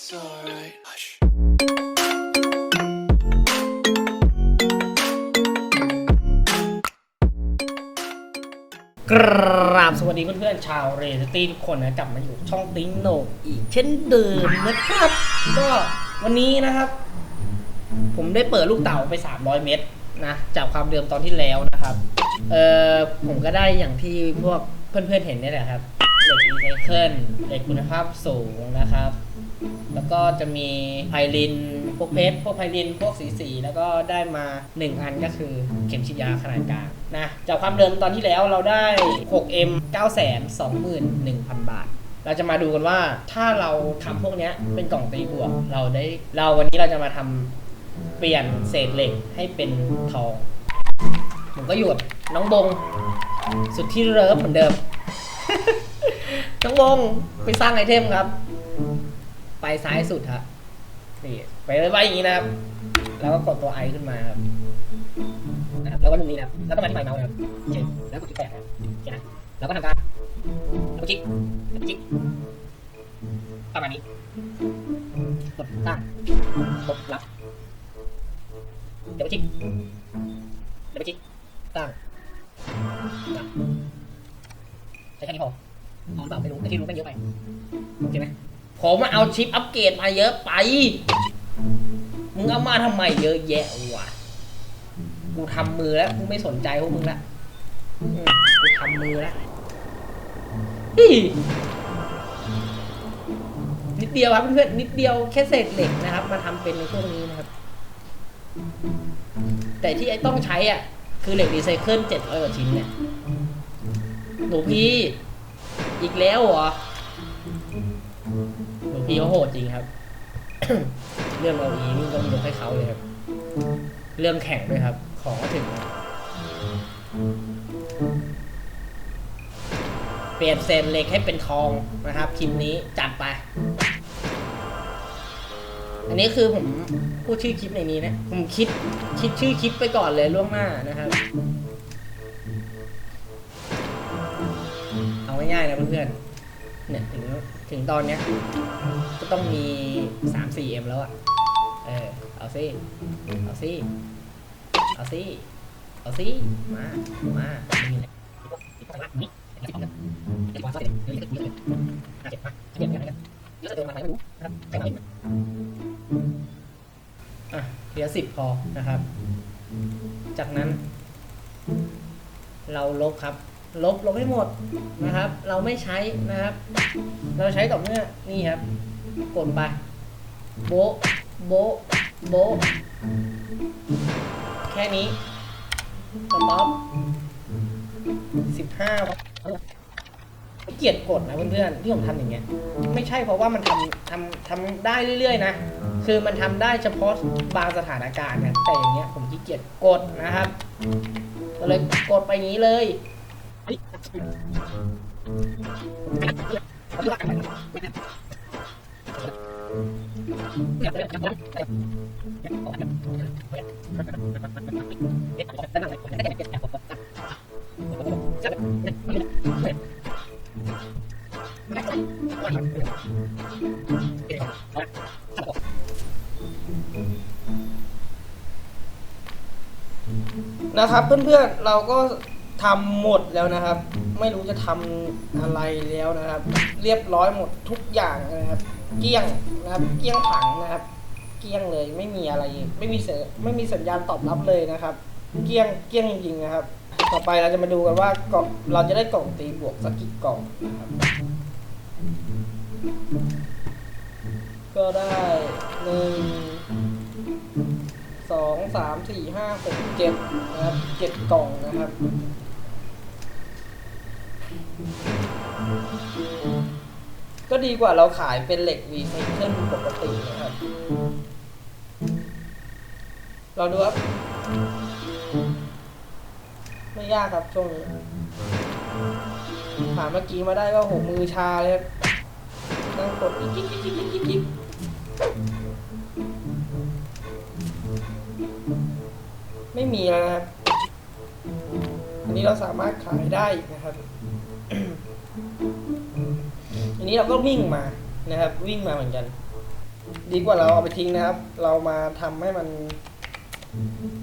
It's alright. Hush. กราบสวัสดีเพื่อนๆชาวเรสตี้ทุกคนนะกลับมาอยู่ช่องติ้งโหนกอีกเช่นเดิมนะครับ ก็วันนี้นะครับ ผมได้เปิดลูกเต่าไป 300 เม็ดนะจากความเดิมตอนที่แล้วนะครับเออผมก็ได้อย่างที่พวกเพื่อนๆเห็นนี่แหละครับเหล็กรีไซเคิลเหล็กคุณภาพสูงนะครับ แล้วก็จะมีไพลิน พวกเพชร พวกไพลิน พวกสีสีแล้วก็ได้มา 1 อันก็คือเข็มฉีดยาขนาดกลางนะ จากความเดิมตอนที่แล้วเราได้ 6M 921,000 บาท เราจะมาดูกันว่าถ้าเราทำพวกนี้เป็นกล่องตีบวก เราได้ เราวันนี้เราจะมาทำเปลี่ยนเศษเหล็กให้เป็นทอง ผมก็หยุดน้องบง สุดที่เลิฟเหมือนเดิม น้องบงไปสร้างไอเทมครับ ไปซ้ายสุดครับนี่ไปเลยว่าอย่างนี้นะครับ แล้วก็กดตัวไอขึ้นมาครับนะครับแล้วก็ตรงนี้นะครับแล้วก็มาที่ไฟเมาส์นะครับโอเคแล้วกดที่แปดนะครับโอเคนะแล้วก็ทำการแล้วก็คลิกแล้วก็คลิกประมาณนี้กดตั้งกดรับเดี๋ยวไปคลิกเดี๋ยวไปคลิกตั้งใช้แค่นี้พอพอหรือเปล่าไม่รู้แต่ที่รู้ไม่เยอะไปโอเคไหม ผมมาเอาชิปอัปเกรดมาเยอะไป มึงเอามาทำไมเยอะแยะวะ กูทำมือแล้วกูไม่สนใจพวกมึงละกูทำมือแล้วนิดเดียวครับเพื่อนๆนิดเดียวแค่เศษเหล็กนะครับ มาทำเป็นในพวกนี้นะครับ แต่ที่ไอ้ต้องใช้อะ คือเหล็กรีไซเคิลเจ็ดร้อยกว่าชิ้นเนี่ย หนูพี่ อีกแล้วเหรอ หลวงพี่เขาโหดจริงครับ เรื่องเราอีนี่ต้องยกให้เขาเลยครับ เรื่องแข่งด้วยครับ ของก็ถึงเปลี่ยนเศษเหล็กให้เป็นทองนะครับคลิปนี้จัดไป อันนี้คือผมพูดชื่อคลิปในนี้นะ ผมคิดคิดชื่อคลิปไปก่อนเลยล่วงหน้านะครับเอาง่ายๆนะเพื่อนๆเนี่ยถึง ถึงตอนเนี้ยก็ต้องมีสามสี่เอ็มแล้วอะ เออ เอาสิเอาสิเอาสิเอาสิมา มานี่แหละนี่เก็บความเก็บเก็บเก็บเก็บมาเก็บกันเยอะเกินมาไหนไม่รู้นะครับใครมาเห็นอะเหลือสิบพอนะครับ จากนั้น เราลบครับ ลบลบให้หมดนะครับ เราไม่ใช้นะครับ เราใช้ต่อเมื่อนี่ครับ กดไป โบโบโบแค่นี้สต็อปสิบห้าเกียดกดนะเพื่อนๆที่ผมทำอย่างเงี้ย ไม่ใช่เพราะว่ามันทำทำทำได้เรื่อย ๆ นะ คือมันทำได้เฉพาะบางสถานการณ์นะแต่อย่างเงี้ยผมขี้เกียจกดนะครับก็เลยกดไปงนี้เลย นะครับเพื่อนๆเราก็ ทำหมดแล้วนะครับ ไม่รู้จะทำอะไรแล้วนะครับ เรียบร้อยหมดทุกอย่างนะครับ เกลี้ยงนะครับ เกลี้ยงถังนะครับ เกลี้ยงเลยไม่มีอะไร ไม่มีเสไม่มีสัญญาณตอบรับเลยนะครับ เกลี้ยงเกลี้ยงจริงๆนะครับ ต่อไปเราจะมาดูกันว่ากล่องเราจะได้กล่องตีบวกสักกี่กล่องนะครับก็ได้หนึ่งสองสามสี่ห้าหกเจ็ดนะครับเจ็ดกล่องนะครับ ก็ดีกว่าเราขายเป็นเหล็กรีไซเคิลปกตินะครับ เราดูครับ ไม่ยากครับช่วงนี้ผ่านเมื่อกี้มาได้ก็หกมือชาเลยครับนั่งกดกิ๊กกิ๊กกิ๊กกิ๊กกิ๊กไม่มีแล้วนะครับ อันนี้เราสามารถขายได้นะครับ นี้เราก็วิ่งมานะครับ วิ่งมาเหมือนกัน ดีกว่าเราเอาไปทิ้งนะครับ เรามาทำให้มัน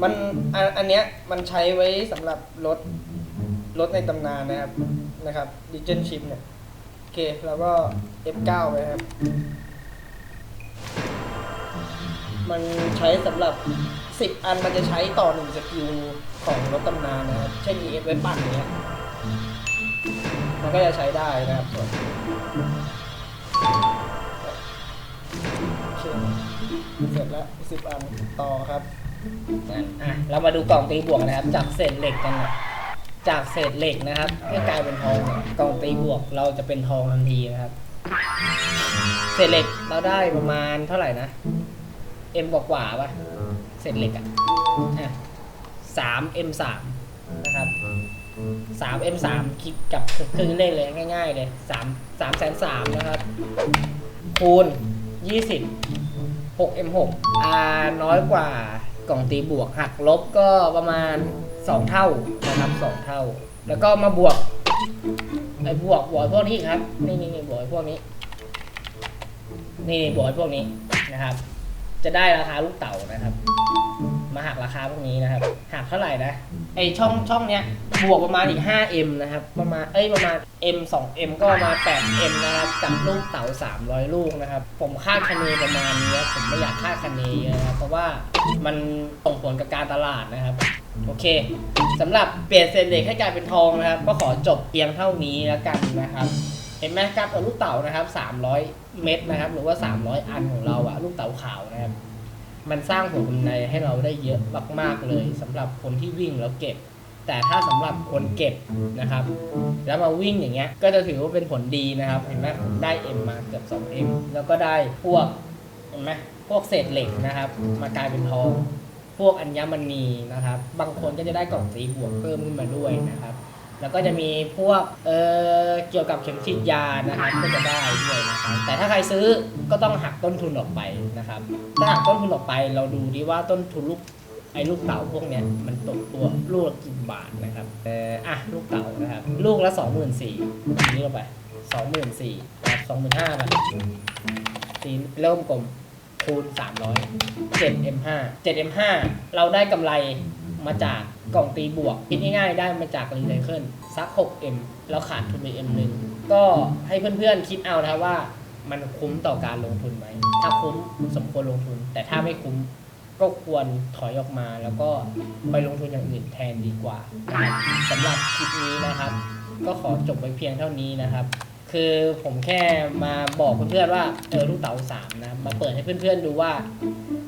มันอันอันเนี้ยมันใช้ไว้สำหรับรถรถในตำนานนะครับนะครับดิจิ l ชิปเนี่ยโอเคแล้วก็ F9 ไปครับ มันใช้สำหรับ 10 อันมันจะใช้ต่อหนึ่งสกิลของรถตำนานนะครับ เช่น EF ไว้ปั่นเนี้ย มันก็จะใช้ได้นะครับโอเคเสร็จแล้วสิบอันต่อครับอะเรามาดูกล่องตีบวกนะครับ จากเศษเหล็กกันนะจากเศษเหล็กนะครับให้กลายเป็นทองกล่องตีบวกเราจะเป็นทองทันทีนะครับ เศษเหล็กเราได้ประมาณเท่าไหร่นะ M กว่ากว่าป่ะเศษเหล็กอะอะสามสามนะครับ สาม M สามคิดกับครึ่งเลขเลยง่าย ๆ เลยสามสามแสนสามนะครับ คูณยี่สิบหก M หกอาน้อยกว่ากล่องตีบวกหักลบก็ประมาณสองเท่านะครับสองเท่า แล้วก็มาบวกไอ้บวกบวกไอ้พวกนี้ครับ นี่นี่นี่บวกไอ้พวกนี้ นี่นี่บวกไอ้พวกนี้นะครับ จะได้ราคาลูกเต่านะครับ มาหักราคาพวกนี้นะครับ หักเท่าไหร่นะไอช่องช่องเนี้ยบวกประมาณอีก 5m นะครับ ประมาณเอ้ยประมาณ m 2m ก็ประมาณ 8m นะครับจากลูกเต๋า300 ลูกนะครับ ผมคาดคะเนประมาณนี้ผมไม่อยากคาดคะเนเยอะนะครับเพราะว่ามันส่งผลกับการตลาดนะครับโอเคสำหรับเปลี่ยนเศษเหล็กให้กลายเป็นทองนะครับ ก็ขอจบเพียงเท่านี้แล้วกันนะครับเห็นไหมครับลูกเต๋านะครับ 300 เม็ดนะครับ หรือว่า 300 อันของเราอะลูกเต๋าขาวนะครับ มันสร้างผลกำไรให้เราได้เยอะมากๆเลยสำหรับคนที่วิ่งแล้วเก็บ แต่ถ้าสำหรับคนเก็บนะครับ แล้วมาวิ่งอย่างเงี้ยก็จะถือว่าเป็นผลดีนะครับ เห็นไหมผมได้ M มาเกือบ 2M แล้วก็ได้พวกเห็นไหมพวกเศษเหล็กนะครับ มากลายเป็นทอง พวกอัญมณีนะครับ บางคนก็จะได้กล่องสีบวกเพิ่มขึ้นมาด้วยนะครับ แล้วก็จะมีพวกเอ่อเกี่ยวกับเข็มฉีดยานะครับก็จะได้ด้วยนะครับแต่ถ้าใครซื้อก็ต้องหักต้นทุนออกไปนะครับ ถ้าหักต้นทุนออกไปเราดูดีว่าต้นทุนลูกไอ้ลูกเต๋าพวกเนี้ยมันตกตัวลูกละกี่บาทนะครับเอออะลูกเต๋านะครับ ลูกละสองหมื่นสี่นี้เข้าไปสองหมื่นสี่ครับสองหมื่นห้าไปตีเริ่มกลมคูณสามร้อยเจ็ด M ห้าเจ็ด M ห้าเราได้กำไร มาจากกล่องตีบวกคิดง่ายๆได้มาจากรีไซเคิลสัก 6M แล้วขาดทุนไป M หนึ่งก็ให้เพื่อนๆคิดเอานะครับว่ามันคุ้มต่อการลงทุนไหม ถ้าคุ้มสมควรลงทุน แต่ถ้าไม่คุ้มก็ควรถอยออกมาแล้วก็ไปลงทุนอย่างอื่นแทนดีกว่านะครับสำหรับคลิปนี้นะครับ ก็ขอจบไว้เพียงเท่านี้นะครับ คือผมแค่มาบอกเพื่อนๆว่าเออลูกเต๋าสามนะมาเปิดให้เพื่อนๆดูว่า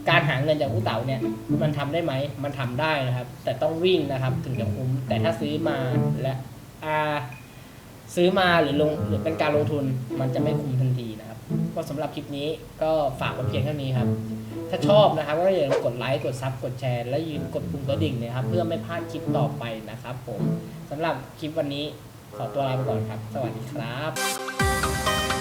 การหาเงินจากลูกเต๋าเนี่ยมันทำได้ไหมมันทำได้นะครับ แต่ต้องวิ่งนะครับถึงจะคุ้มแต่ถ้าซื้อมาและอ่าซื้อมาหรือลงหรือเป็นการลงทุนมันจะไม่คุ้มทันทีนะครับ ก็สำหรับคลิปนี้ก็ฝากไว้เพียงเท่านี้ครับถ้าชอบนะครับก็อย่าลืมกดไลค์กดซับกดแชร์และอย่าลืมกดปุ่มกระดิ่งนะครับ เพื่อไม่พลาดคลิปต่อไปนะครับ ผมสำหรับคลิปวันนี้ขอตัวลาไปก่อนครับ สวัสดีครับ